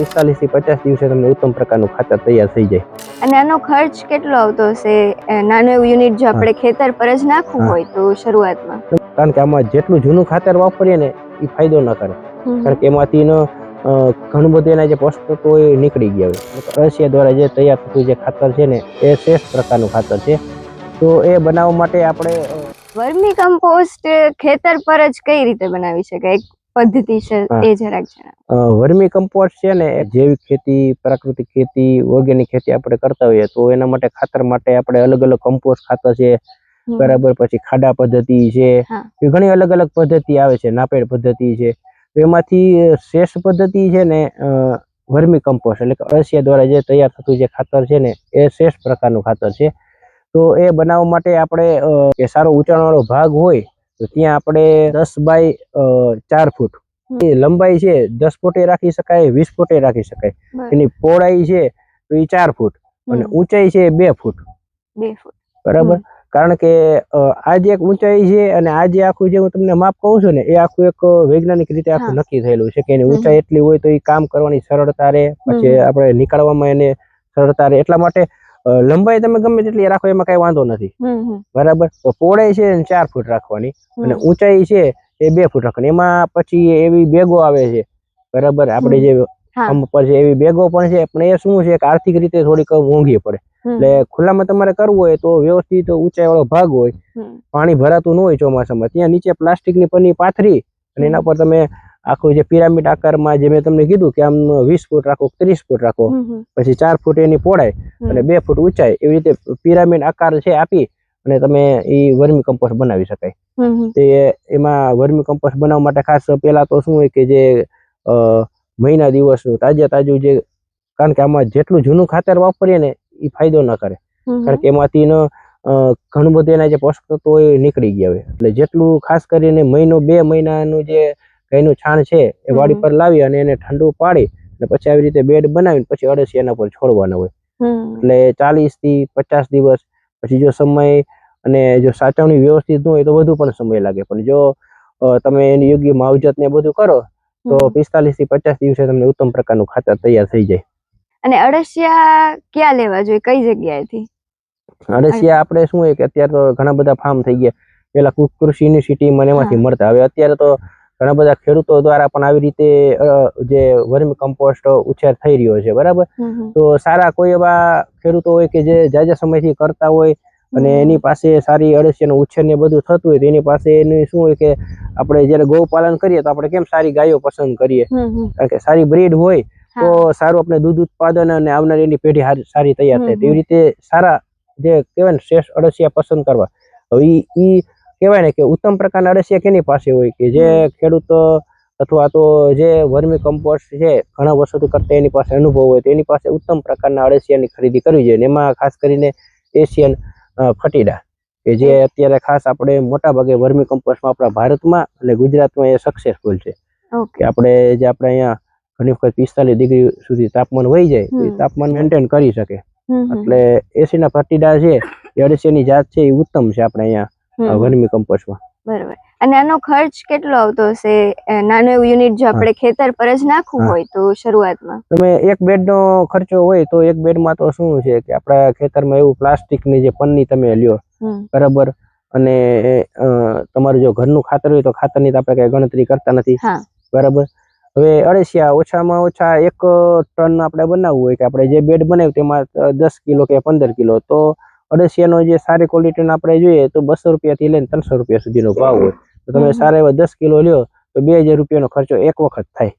પિસ્તાલીસથી પચાસ દિવસે તમને ઉત્તમ પ્રકારનું ખાતર તૈયાર થઈ જાય. અને આનો ખર્ચ કેટલો આવતો હશે? નાનું એવું યુનિટ જો આપણે ખેતર પર જ નાખવું હોય તો શરૂઆતમાં? કારણ કે આમાં જેટલું જૂનું ખાતર વાપરીએ ને એ ફાયદો ન કરે. કારણ કે એમાંથી ઘણું બધું એના જે પોષક એ નીકળી ગયા હોય. રશિયા દ્વારા જે તૈયાર થતું જે ખાતર છે ને એ શ્રેષ્ઠ પ્રકારનું ખાતર છે. તો એ બનાવવા માટે આપણે વર્મી કમ્પોસ્ટ ખેતર પર જ કઈ રીતે બનાવી શકાય? પદ્ધતિ છે એ જરાક જણાવો. વર્મી કમ્પોસ્ટ છે ને જૈવિક ખેતી પ્રાકૃતિક ખેતી ઓર્ગેનિક ખેતી આપણે કરતા હોઈએ તો એના માટે ખાતર માટે આપણે અલગ અલગ કમ્પોસ્ટ ખાતર છે બરાબર પછી ખાડા પદ્ધતિ છે એ ઘણી અલગ અલગ પદ્ધતિ આવે છે નાપેડ પદ્ધતિ છે તો એમાંથી શ્રેષ્ઠ પદ્ધતિ છે ને વર્મી કમ્પોસ્ટ એટલે કે અળસિયા દ્વારા જે તૈયાર થતું જે ખાતર છે ને એ શ્રેષ્ઠ પ્રકારનું ખાતર છે. તો એ બનાવવા માટે આપણે સારો ઊંચાણવાળો ભાગ હોય તો ત્યાં આપણે દસ બાય ચાર ફૂટ. એ લંબાઈ છે દસ ફૂટે રાખી શકાય વીસ ફૂટે રાખી શકાય. એની પહોળાઈ છે તો એ ચાર ફૂટ અને ઊંચાઈ છે બે ફૂટ. બે ફૂટ. બરાબર? કારણ કે આ જે એક ઊંચાઈ છે અને આ જે આખું જે હું તમને માપ કહું છું ને એ આખું એક વૈજ્ઞાનિક રીતે આખું નક્કી થયેલું છે કે એની ઊંચાઈ એટલી હોય તો એ કામ કરવાની સરળતા રહે. પછી આપણે નીકળવામાં એને સરળતા રહે. એટલા માટે લંબાઈ તમે ગમે તેટલી રાખો એમાં કઈ વાંધો નથી. બરાબર? પહોળાઈ છે ચાર ફૂટ રાખવાની અને. ઊંચાઈ છે એ બે ફૂટ રાખવાની. એમાં પછી એવી બેગો આવે છે. બરાબર? આપણે જે. પર છે એવી બેગો પણ છે પણ એ શું છે કે આર્થિક રીતે થોડીક મોંઘી પડે. એટલે ખુલ્લામાં તમારે કરવું હોય તો વ્યવસ્થિત ઊંચાઈ વાળો ભાગ હોય. પાણી ભરાતું ન હોય ચોમાસામાં. ત્યાં નીચે પ્લાસ્ટિકની પન્ની પાથરી અને એના પર તમે આખું જે પિરામિડ આકારમાં જે મેં તમને કીધું કે આમ વીસ ફૂટ રાખો ત્રીસ ફૂટ રાખો. પછી ચાર ફૂટ એની પહોળાઈ અને બે ફૂટ ઊંચાઈ એવી રીતે પિરામિડ આકાર છે આપી અને તમે એ વર્મી કમ્પોસ્ટ બનાવી શકાય. તે એમાં વર્મી કમ્પોસ્ટ બનાવવા માટે ખાસ પહેલા તો શું હોય કે જે મહિના દિવસનું તાજે તાજું જે કારણ કે આમાં જેટલું જૂનું ખાતર વાપરીએ ને એ ફાયદો ન કરે. કારણ કે એમાંથી ન ઘણું બધું એના જે પોષક તત્વો હોય એ નીકળી ગયા હોય. એટલે જેટલું ખાસ કરીને મહિનો બે મહિનાનું જે ગાયનું છાણ છે એ વાડી પર લાવી અને એને ઠંડુ પાડી અને પછી આવી રીતે બેડ બનાવીને પછી અળસી એના પર છોડવાના હોય. એટલે ચાલીસથી પચાસ દિવસ પછી જો સમય અને જો સાચવણી વ્યવસ્થિત ન હોય તો વધુ પણ સમય લાગે. પણ જો તમે એની યોગ્ય માવજત ને બધું કરો તો પિસ્તાલીસથી પચાસ દિવસે તમને ઉત્તમ પ્રકારનું ખાતર તૈયાર થઈ જાય. અને અળસિયા ક્યાં લેવા જોઈએ? કઈ જગ્યાએથી? અળસિયા આપણે શું હોય કે અત્યારે તો ઘણા બધા ફાર્મ થઈ ગયા. પેલા કૃષિ યુનિવર્સિટી મને એમાંથી મળતા. હવે અત્યારે તો ઘણા બધા ખેડૂતો દ્વારા પણ આવી રીતે જે વર્મી કમ્પોસ્ટ ઉછેર થઈ રહ્યો છે બરાબર. તો સારા કોઈ એવા ખેડૂતો હોય કે જે જાજા સમયથી કરતા હોય અને એની પાસે સારી અળસિયાનું ઉછેર ને બધું થતું હોય તો એની પાસે એનું શું હોય કે આપણે જ્યારે ગૌપાલન કરીએ તો આપણે કેમ સારી ગાયો પસંદ કરીએ. કારણ કે સારી બ્રીડ હોય તો સારું આપણે દૂધ ઉત્પાદન અને આવનારી એની પેઢી સારી તૈયાર થાય. તેવી રીતે સારા જે કહેવાય ને શ્રેષ્ઠ અળસિયા પસંદ કરવા. હવે ઈ કહેવાય ને કે ઉત્તમ પ્રકારના અળસિયા કેની પાસે હોય કે જે ખેડૂતો અથવા તો જે વર્મી કમ્પોસ્ટ છે ઘણા વર્ષોથી કરતા એની પાસે અનુભવ હોય તો એની પાસે ઉત્તમ પ્રકારના અળસિયાની ખરીદી કરવી જોઈએ એમાં ખાસ કરીને એશિયન ફટીડા કે જે અત્યારે ખાસ આપણે મોટા ભાગે વર્મી કમ્પોસ્ટમાં આપણા ભારતમાં અને ગુજરાતમાં એ સક્સેસફુલ છે. કે આપણે જે આપણે અહીંયા ઘણી વખત પિસ્તાલીસ ડિગ્રી સુધી તાપમાન વહી જાય તો એ તાપમાન મેન્ટેન કરી શકે. એટલે એસીના ફટીડા છે એ અળસિયાની જાત છે એ ઉત્તમ છે આપણે અહીંયા. વર્મી કમ્પોસ્ટમાં બરોબર. અને આનો ખર્ચ કેટલો આવતો હશે? નાનું એવું યુનિટ જો આપણે ખેતર પર જ નાખવું હોય તો શરૂઆતમાં? તમે એક બેડનો ખર્ચો હોય તો એક બેડમાં તો શું છે કે આપણા ખેતરમાં એવું પ્લાસ્ટિકની જે પન્ની તમે લ્યો બરાબર? અને તમારું જો ઘરનું ખાતર હોય તો ખાતરની તો આપણે કઈ ગણતરી કરતા નથી. બરાબર? હવે અળસિયા ઓછામાં ઓછા એક ટન આપણે બનાવવું હોય કે આપણે જે બેડ બનાવ્યું તેમાં દસ કિલો કે પંદર કિલો તો અળસિયાનો જે સારી ક્વોલિટીનો આપણે જોઈએ તો બસો રૂપિયાથી લઈને ત્રણસો રૂપિયા સુધીનો ભાવ હોય. તો તમે સારા એવા દસ કિલો લ્યો તો બે હજાર રૂપિયાનો ખર્ચો એક વખત થાય.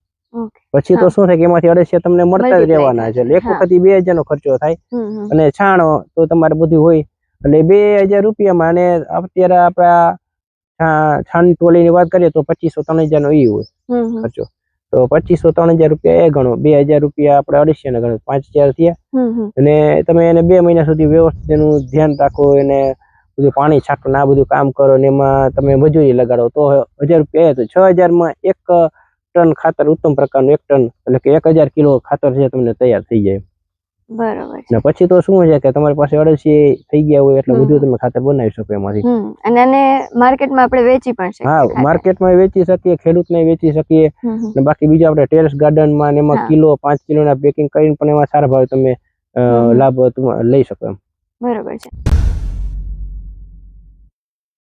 પછી તો શું થાય કે એમાંથી અળસિયા તમને મળતા જ રહેવાના છે. એટલે એક. વખત બે હજારનો ખર્ચો થાય. અને છાણો તો તમારે બધું હોય. એટલે બે હજાર રૂપિયામાં અને અત્યારે આપણા છાણ ટોલીની વાત કરીએ તો પચીસો ત્રણ હજારનો એ હોય. ખર્ચો. તો પચીસો ત્રણ હજાર રૂપિયા એ ગણો. બે હજાર રૂપિયા આપણે અઢીસો ગણો. પાંચ હજાર થયા. અને તમે એને બે મહિના સુધી વ્યવસ્થિત એનું ધ્યાન રાખો એને બધું પાણી છાંટો ને આ બધું કામ કરો ને એમાં તમે મજૂરી લગાડો. તો હજાર રૂપિયા એ તો છ હજારમાં એક ટન ખાતર ઉત્તમ પ્રકારનું એક ટન એટલે કે એક હજાર કિલો ખાતર છે તમને તૈયાર થઈ જાય. બરોબર. ને પછી તો શું છે કે તમારી પાસે અળસી થઈ ગયા હોય એટલે બધું તમે ખાતર બનાવી શકો એમાંથી. અને એને માર્કેટમાં આપણે વેચી પણ શકીએ હા. માર્કેટમાં વેચી શકીએ ખેડૂતને વેચી શકીએ. ને બાકી બીજા આપણે ટેરેસ ગાર્ડનમાં ને એમાં કિલો પાંચ કિલોના પેકિંગ કરીને પણ એમાં સારા ભાવે તમે લાભ લઈ શકો એમ. બરોબર છે.